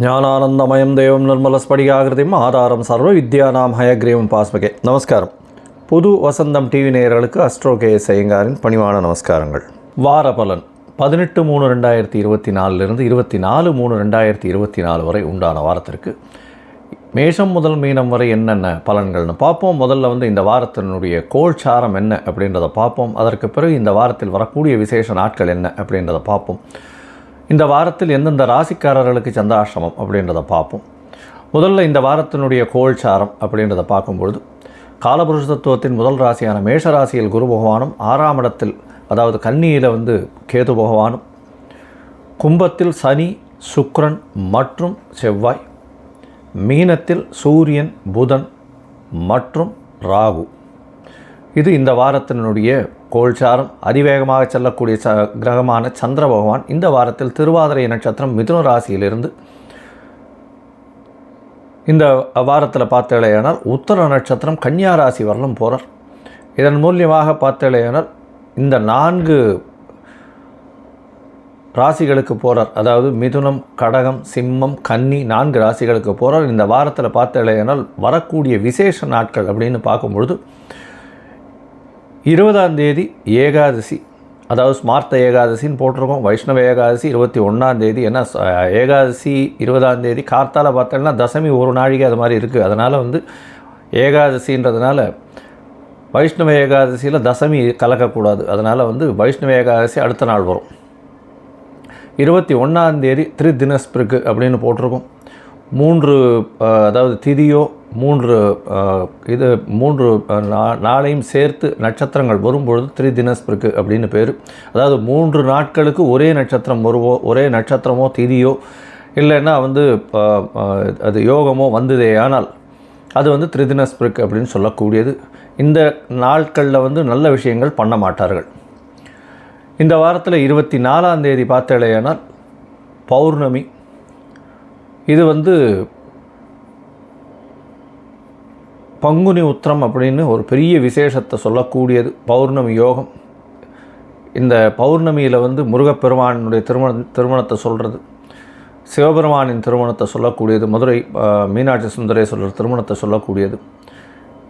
జ్ఞానానందమయం దైవం నిర్మలస్ఫడిகாகிருதியும் ஆதாரம் சர்வ வித்யா நாம் ஹயக்ரீவம் பாஸ்பகே. நமஸ்காரம். புது வசந்தம் டிவி நேயர்களுக்கு அஸ்ட்ரோ கே பணிவான நமஸ்காரங்கள். வார பலன். பதினெட்டு மூணு ரெண்டாயிரத்தி இருபத்தி நாலுலேருந்து இருபத்தி நாலு மூணு ரெண்டாயிரத்தி இருபத்தி நாலு வரை உண்டான வாரத்திற்கு. மேஷம் முதல் மீனம் வரை என்னென்ன பலன்கள்னு பார்ப்போம். முதல்ல வந்து இந்த வாரத்தினுடைய கோல்சாரம் என்ன அப்படின்றத பார்ப்போம். அதற்கு பிறகு இந்த வாரத்தில் வரக்கூடிய விசேஷ நாட்கள் என்ன அப்படின்றத பார்ப்போம். இந்த வாரத்தில் எந்தெந்த ராசிக்காரர்களுக்கு சந்திராஷ்டமம் அப்படின்றத பார்ப்போம். முதல்ல இந்த வாரத்தினுடைய கோல்சாரம் அப்படின்றத பார்க்கும்பொழுது காலபுருஷ தத்துவத்தின் முதல் ராசியான மேஷ ராசியில் குரு பகவானும் ஆறாம் இடத்தில் அதாவது கன்னியில் வந்து கேது பகவானும் கும்பத்தில் சனி சுக்ரன் மற்றும் செவ்வாய் மீனத்தில் சூரியன் புதன் மற்றும் ராகு. இது இந்த வாரத்தினுடைய கோல்சாரம். அதிவேகமாக செல்லக்கூடிய ச கிரகமான சந்திர பகவான் இந்த வாரத்தில் திருவாதிரை நட்சத்திரம் மிதுன ராசியிலிருந்து இந்த வாரத்தில் பார்த்தேலையானால் உத்தர நட்சத்திரம் கன்னியா ராசி வரலும் போகிறார் இதன் மூலியமாக பார்த்தேலையானால் இந்த நான்கு ராசிகளுக்கு போகிறார் அதாவது மிதுனம் கடகம் சிம்மம் கன்னி நான்கு ராசிகளுக்கு போகிறார் இந்த வாரத்தில் பார்த்தேலையானால் வரக்கூடிய விசேஷ நாட்கள் அப்படின்னு பார்க்கும்பொழுது இருபதாம் தேதி ஏகாதசி. அதாவது ஸ்மார்த்த ஏகாதசின்னு போட்டிருக்கோம். வைஷ்ணவ ஏகாதசி இருபத்தி ஒன்றாம் தேதி. ஏன்னா ஏகாதசி இருபதாம் தேதி கார்த்தால பார்த்தோம்னா தசமி ஒரு நாழிகை அது மாதிரி இருக்குது அதனால் வந்து ஏகாதசின்றதுனால வைஷ்ணவ ஏகாதசியில் தசமி கலக்கக்கூடாது. அதனால் வந்து வைஷ்ணவ ஏகாதசி அடுத்த நாள் வரும். இருபத்தி ஒன்றாந்தேதி திரு தினஸ்பிருக்கு அப்படின்னு போட்டிருக்கோம். மூன்று அதாவது திதியோ மூன்று இது மூன்று நா- நாளையும் சேர்த்து நட்சத்திரங்கள் வரும்பொழுது திரு அப்படின்னு பேர். அதாவது மூன்று நாட்களுக்கு ஒரே நட்சத்திரம் வருவோ ஒரே நட்சத்திரமோ திதியோ இல்லைன்னா வந்து அது யோகமோ வந்ததே ஆனால் அது வந்து திரிதினஸ்பிருக்கு அப்படின்னு சொல்லக்கூடியது. இந்த நாட்களில் வந்து நல்ல விஷயங்கள் பண்ண மாட்டார்கள். இந்த வாரத்தில் இருபத்தி நாலாம் தேதி பார்த்தாலேயானால் பௌர்ணமி இது வந்து பங்குனி உத்திரம் அப்படின்னு ஒரு பெரிய விசேஷத்தை சொல்லக்கூடியது பௌர்ணமி யோகம். இந்த பௌர்ணமியில் வந்து முருகப்பெருமானுடைய திருமண திருமணத்தை சொல்கிறது சிவபெருமானின் திருமணத்தை சொல்லக்கூடியது மதுரை மீனாட்சி சுந்தரேஸ்வரர் திருமணத்தை சொல்லக்கூடியது.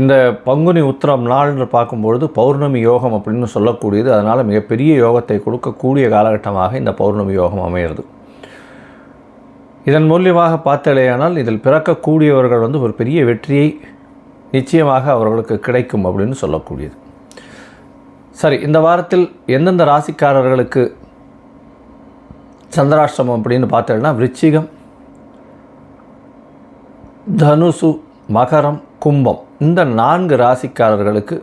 இந்த பங்குனி உத்திரம் நாள்னு பார்க்கும்பொழுது பௌர்ணமி யோகம் அப்படின்னு சொல்லக்கூடியது அதனால் மிகப்பெரிய யோகத்தை கொடுக்கக்கூடிய காலகட்டமாக இந்த பௌர்ணமி யோகம் அமையிறது. இதன் மூலியமாக பார்த்தலையானால் இதில் பிறக்கக்கூடியவர்கள் வந்து ஒரு பெரிய வெற்றியை நிச்சயமாக அவர்களுக்கு கிடைக்கும் அப்படின்னு சொல்லக்கூடியது. சரி இந்த வாரத்தில் எந்தெந்த ராசிக்காரர்களுக்கு சந்திராஷ்டமம் அப்படின்னு பார்த்தோம்னா விருச்சிகம் தனுசு மகரம் கும்பம் இந்த நான்கு ராசிக்காரர்களுக்கு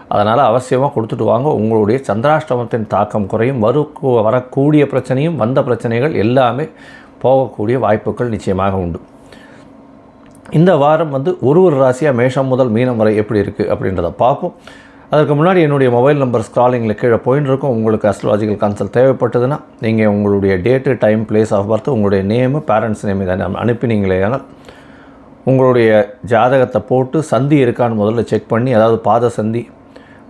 அதனால் அவசியமாக கொடுத்துட்டு வாங்க. உங்களுடைய சந்திராஷ்டமத்தின் தாக்கம் குறையும். வரு வரக்கூடிய பிரச்சனையும் வந்த பிரச்சனைகள் எல்லாமே போகக்கூடிய வாய்ப்புகள் நிச்சயமாக உண்டு. இந்த வாரம் வந்து ஒரு ஒரு ராசியாக மேஷம் முதல் மீனம் வரை எப்படி இருக்குது அப்படின்றத பார்ப்போம். அதற்கு முன்னாடி என்னுடைய மொபைல் நம்பர் ஸ்க்ராலிங்கில் கீழே போயின்னு இருக்கும். உங்களுக்கு அஸ்ட்ராலஜிக்கல் கன்சல்ட் தேவைப்பட்டதுன்னா நீங்கள் உங்களுடைய date time place of birth உங்களுடைய நேமு பேரண்ட்ஸ் நேம் இதை அனுப்பினீங்களே ஆனால் உங்களுடைய ஜாதகத்தை போட்டு சந்தி இருக்கான்னு முதல்ல செக் பண்ணி அதாவது பாத சந்தி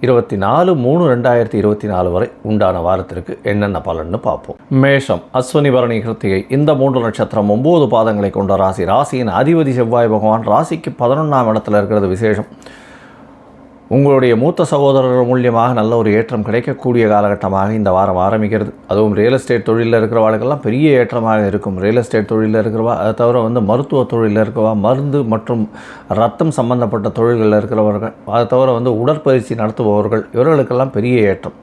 இருபத்தி நாலு மூணு ரெண்டாயிரத்தி இருபத்தி நாலு வரை உண்டான வாரத்திற்கு என்னென்ன பலன்னு பார்ப்போம். மேஷம் அஸ்வினி பரணி கிருத்திகை இந்த மூன்று நட்சத்திரம் ஒம்பது பாதங்களை கொண்ட ராசி. ராசியின் அதிபதி செவ்வாய் பகவான் ராசிக்கு பதினொன்றாம் இடத்துல இருக்கிறது விசேஷம். உங்களுடைய மூத்த சகோதரர்கள் மூலியமாக நல்ல ஒரு ஏற்றம் கிடைக்கக்கூடிய காலகட்டமாக இந்த வாரம் ஆரம்பிக்கிறது. அதுவும் ரியல் எஸ்டேட் தொழிலில் இருக்கிறவாளுக்கெல்லாம் பெரிய ஏற்றமாக இருக்கும். ரியல் எஸ்டேட் தொழிலில் இருக்கிறவா அதை தவிர வந்து மருத்துவ தொழிலில் இருக்கிறவா மருந்து மற்றும் ரத்தம் சம்பந்தப்பட்ட தொழில்களில் இருக்கிறவர்கள் அதை தவிர வந்து உடற்பயிற்சி நடத்துபவர்கள் இவர்களுக்கெல்லாம் பெரிய ஏற்றம்.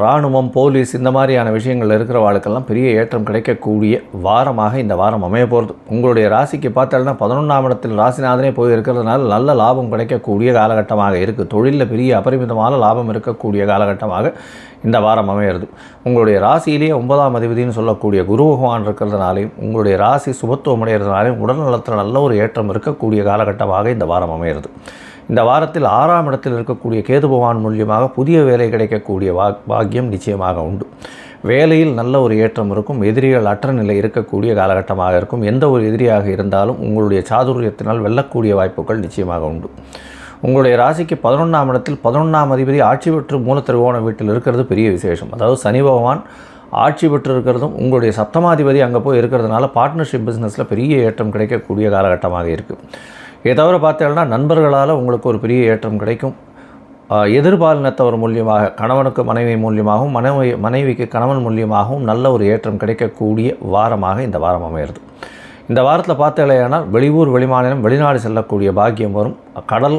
இராணுவம் போலீஸ் இந்த மாதிரியான விஷயங்கள் இருக்கிறவாளுக்கெல்லாம் பெரிய ஏற்றம் கிடைக்கக்கூடிய வாரமாக இந்த வாரம் அமைய போகிறது உங்களுடைய ராசிக்கு பார்த்தோம்னா பதினொன்றாம் இடத்தில் ராசிநாதனே போய் இருக்கிறதுனால நல்ல லாபம் கிடைக்கக்கூடிய காலகட்டமாக இருக்குது தொழிலில் பெரிய அபரிமிதமான லாபம் இருக்கக்கூடிய காலகட்டமாக இந்த வாரம் அமையிறது. உங்களுடைய ராசியிலேயே ஒன்பதாம் அதிபதினு சொல்லக்கூடிய குரு பகவான் இருக்கிறதுனாலையும் உங்களுடைய ராசி சுபத்துவம் அடைகிறதுனாலையும் உடல் நலத்தில் நல்ல ஒரு ஏற்றம் இருக்கக்கூடிய காலகட்டமாக இந்த வாரம் அமையிறது. இந்த வாரத்தில் ஆறாம் இடத்தில் இருக்கக்கூடிய கேது பகவான் மூலியமாக புதிய வேலை கிடைக்கக்கூடிய வா பாக்கியம் நிச்சயமாக உண்டு. வேலையில் நல்ல ஒரு ஏற்றம் இருக்கும் எதிரிகள் அற்ற நிலை இருக்கக்கூடிய காலகட்டமாக இருக்கும். எந்த ஒரு எதிரியாக இருந்தாலும் உங்களுடைய சாதுரியத்தினால் வெல்லக்கூடிய வாய்ப்புகள் நிச்சயமாக உண்டு. உங்களுடைய ராசிக்கு பதினொன்றாம் இடத்தில் பதினொன்றாம் அதிபதி ஆட்சி பெற்று மூலத்திருவோண வீட்டில் இருக்கிறது பெரிய விசேஷம். அதாவது சனி பகவான் ஆட்சி பெற்று இருக்கிறதும் உங்களுடைய சப்தமாதிபதி அங்கே போய் இருக்கிறதுனால பார்ட்னர்ஷிப் பிஸ்னஸில் பெரிய ஏற்றம் கிடைக்கக்கூடிய காலகட்டமாக இருக்குது இதை தவிர பார்த்தீங்கன்னா நண்பர்களால் உங்களுக்கு ஒரு பெரிய ஏற்றம் கிடைக்கும். எதிர்பாலினத்தவர் மூலியமாக கணவனுக்கு மனைவி மூலியமாகவும் மனைவி மனைவிக்கு கணவன் மூலியமாகவும் நல்ல ஒரு ஏற்றம் கிடைக்கக்கூடிய வாரமாக இந்த வாரம் அமையிறது. இந்த வாரத்தில் பார்த்தீங்கன்னா வெளியூர் வெளிமாநிலம் வெளிநாடு செல்லக்கூடிய பாக்கியம் வரும். கடல்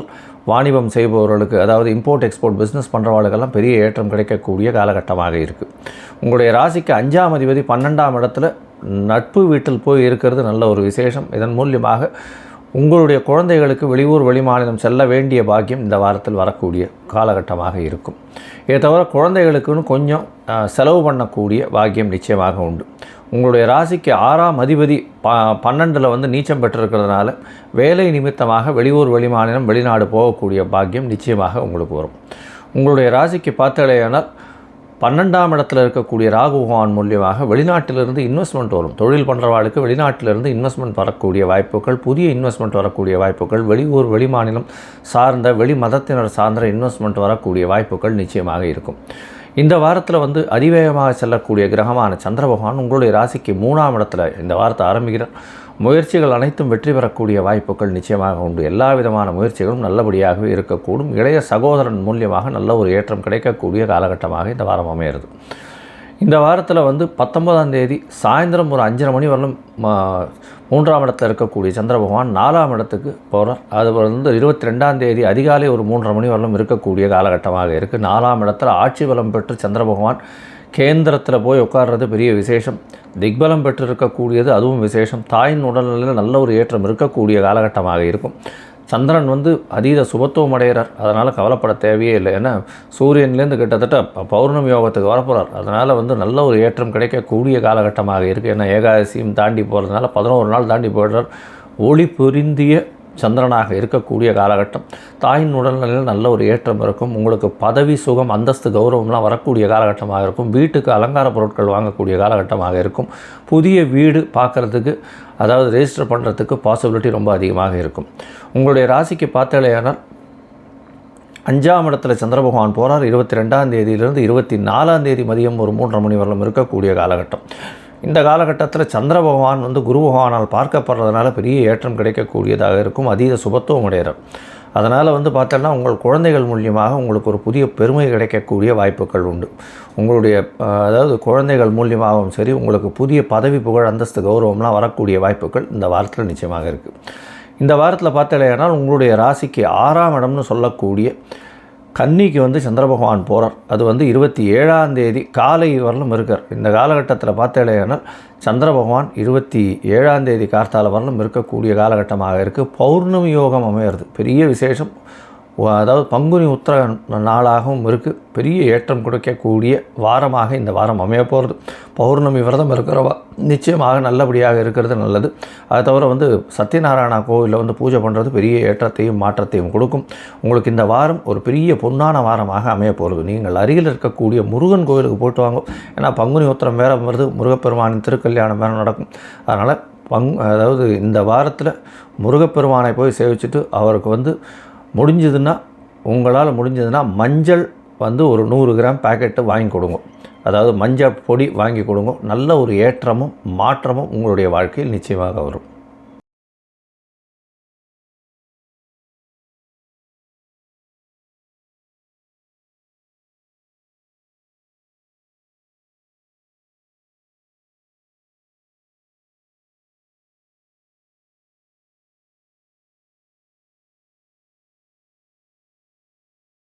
வாணிபம் செய்பவர்களுக்கு அதாவது இம்போர்ட் எக்ஸ்போர்ட் பிஸ்னஸ் பண்ணுறவர்களுக்கெல்லாம் பெரிய ஏற்றம் கிடைக்கக்கூடிய காலகட்டமாக இருக்குது உங்களுடைய ராசிக்கு அஞ்சாம் அதிபதி பன்னெண்டாம் இடத்துல நட்பு வீட்டில் போய் இருக்கிறது நல்ல ஒரு விசேஷம். இதன் மூலியமாக உங்களுடைய குழந்தைகளுக்கு வெளியூர் வெளிமாநிலம் செல்ல வேண்டிய பாக்கியம் இந்த வாரத்தில் வரக்கூடிய காலகட்டமாக இருக்கும். இதை தவிர குழந்தைகளுக்குன்னு கொஞ்சம் செலவு பண்ணக்கூடிய பாக்கியம் நிச்சயமாக உண்டு. உங்களுடைய ராசிக்கு ஆறாம் அதிபதி ப பன்னெண்டில் வந்து நீச்சம் பெற்றிருக்கிறதுனால வேலை நிமித்தமாக வெளியூர் வெளிமாநிலம் வெளிநாடு போகக்கூடிய பாக்கியம் நிச்சயமாக உங்களுக்கு வரும். உங்களுடைய ராசிக்கு பார்த்தலையானால் பன்னெண்டாம் இடத்துல இருக்கக்கூடிய ராகுகான் மூலியமாக வெளிநாட்டிலிருந்து இன்வெஸ்ட்மெண்ட் வரும். தொழில் பண்ணுறவாளுக்கு வெளிநாட்டிலிருந்து இன்வெஸ்ட்மெண்ட் வரக்கூடிய வாய்ப்புகள் புதிய இன்வெஸ்ட்மெண்ட் வரக்கூடிய வாய்ப்புகள் வெளியூர் வெளிமாநிலம் சார்ந்த வெளி மதத்தினர் சார்ந்த இன்வெஸ்ட்மெண்ட் வரக்கூடிய வாய்ப்புகள் நிச்சயமாக இருக்கும். இந்த வாரத்தில் வந்து அதிவேகமாக செல்லக்கூடிய கிரகமான சந்திர பகவான் உங்களுடைய ராசிக்கு மூணாம் இடத்துல இந்த வாரத்தை ஆரம்பிக்கிறார். முயற்சிகள் அனைத்தும் வெற்றி பெறக்கூடிய வாய்ப்புகள் நிச்சயமாக உண்டு. எல்லா விதமான முயற்சிகளும் நல்லபடியாகவே இருக்கக்கூடும். இளைய சகோதரன் மூலியமாக நல்ல ஒரு ஏற்றம் கிடைக்கக்கூடிய காலகட்டமாக இந்த வாரம் அமையிறது இந்த வாரத்தில் வந்து பத்தொன்பதாம் தேதி சாயந்தரம் ஒரு அஞ்சரை மணி வரலும் மூன்றாம் இடத்துல இருக்கக்கூடிய சந்திர பகவான் நாலாம் இடத்துக்கு போகிறார் அது வந்து இருபத்தி ரெண்டாம் தேதி அதிகாலை ஒரு மூன்றரை மணி வரலும் இருக்கக்கூடிய காலகட்டமாக இருக்குது நாலாம் இடத்துல ஆட்சி பலம் பெற்று சந்திர பகவான் கேந்திரத்தில் போய் உட்கார்றது பெரிய விசேஷம். திக்பலம் பெற்றிருக்கக்கூடியது அதுவும் விசேஷம். தாயின் உடல்நிலையில் நல்ல ஒரு ஏற்றம் இருக்கக்கூடிய காலகட்டமாக இருக்கும். சந்திரன் வந்து அதீத சுபத்துவம் அடைகிறார். அதனால் கவலைப்பட தேவையே இல்லை. ஏன்னா சூரியன்லேருந்து கிட்டத்தட்ட பௌர்ணமி யோகத்துக்கு வரப்போகிறார் அதனால் வந்து நல்ல ஒரு ஏற்றம் கிடைக்கக்கூடிய காலகட்டமாக இருக்குது ஏன்னா ஏகாதசியும் தாண்டி போகிறதுனால பதினோரு நாள் தாண்டி போயிடுறார். ஒளி பொருந்திய சந்திரனாக இருக்கக்கூடிய காலகட்டம். தாயின் உடல்நிலையில் நல்ல ஒரு ஏற்றம் இருக்கும். உங்களுக்கு பதவி சுகம் அந்தஸ்து கௌரவம்லாம் வரக்கூடிய காலகட்டமாக இருக்கும். வீட்டுக்கு அலங்கார பொருட்கள் வாங்கக்கூடிய காலகட்டமாக இருக்கும். புதிய வீடு பார்க்குறதுக்கு அதாவது ரெஜிஸ்டர் பண்ணுறதுக்கு பாசிபிலிட்டி ரொம்ப அதிகமாக இருக்கும். உங்களுடைய ராசிக்கு பார்த்தாலேயானால் அஞ்சாம் இடத்துல சந்திர பகவான் போகிறார் இருபத்தி ரெண்டாம் தேதியிலிருந்து இருபத்தி நாலாம் தேதி மதியம் ஒரு மூன்றரை மணி வரலும் இருக்கக்கூடிய காலகட்டம். இந்த காலகட்டத்தில் சந்திர பகவான் வந்து குரு பகவானால் பார்க்கப்படுறதுனால பெரிய ஏற்றம் கிடைக்கக்கூடியதாக இருக்கும். அதீத சுபத்துவம் உடையவர். அதனால் வந்து பார்த்தோன்னா உங்கள் குழந்தைகள் மூலியமாக உங்களுக்கு ஒரு புதிய பெருமை கிடைக்கக்கூடிய வாய்ப்புகள் உண்டு. உங்களுடைய அதாவது குழந்தைகள் மூலியமாகவும் சரி உங்களுக்கு புதிய பதவி புகழ் அந்தஸ்து கௌரவம்லாம் வரக்கூடிய வாய்ப்புகள் இந்த வாரத்தில் நிச்சயமாக இருக்குது இந்த வாரத்தில் பார்த்தலையானால் உங்களுடைய ராசிக்கு ஆறாம் இடம்னு சொல்லக்கூடிய கன்னிக்கு வந்து சந்திர பகவான் போகிறார் அது வந்து இருபத்தி ஏழாம் தேதி காலை வரலும் இருக்கார். இந்த காலகட்டத்தில் பார்த்தேனால் சந்திர பகவான் இருபத்தி ஏழாம் தேதி கார்த்தால வரலும் இருக்கக்கூடிய காலகட்டமாக இருக்குது பௌர்ணமி யோகம் அமையிறது. பெரிய விசேஷம். அதாவது பங்குனி உத்திர நாளாகவும் இருக்குது பெரிய ஏற்றம் கொடுக்கக்கூடிய வாரமாக இந்த வாரம் அமைய போகிறது பௌர்ணமி விரதம் இருக்கிறவா நிச்சயமாக நல்லபடியாக இருக்கிறது நல்லது. அதை தவிர வந்து சத்யநாராயணா கோவிலில் வந்து பூஜை பண்ணுறது பெரிய ஏற்றத்தையும் மாற்றத்தையும் கொடுக்கும். உங்களுக்கு இந்த வாரம் ஒரு பெரிய பொன்னான வாரமாக அமைய போகிறது நீங்கள் அருகில் இருக்கக்கூடிய முருகன் கோவிலுக்கு போட்டு வாங்க. ஏன்னா பங்குனி உத்திரம் வேறு வருது முருகப்பெருமானின் திருக்கல்யாணம் வேறு நடக்கும். அதனால் பங் அதாவது இந்த வாரத்தில் முருகப்பெருமானை போய் சேவிச்சுட்டு அவருக்கு வந்து முடிஞ்சதுன்னா உங்களால் முடிஞ்சதுன்னா மஞ்சள் வந்து ஒரு நூறு கிராம் பேக்கெட்டு வாங்கி கொடுங்க. அதாவது மஞ்சள் பொடி வாங்கி கொடுங்க. நல்ல ஒரு ஏற்றமும் மாற்றமும் உங்களுடைய வாழ்க்கையில் நிச்சயமாக வரும்.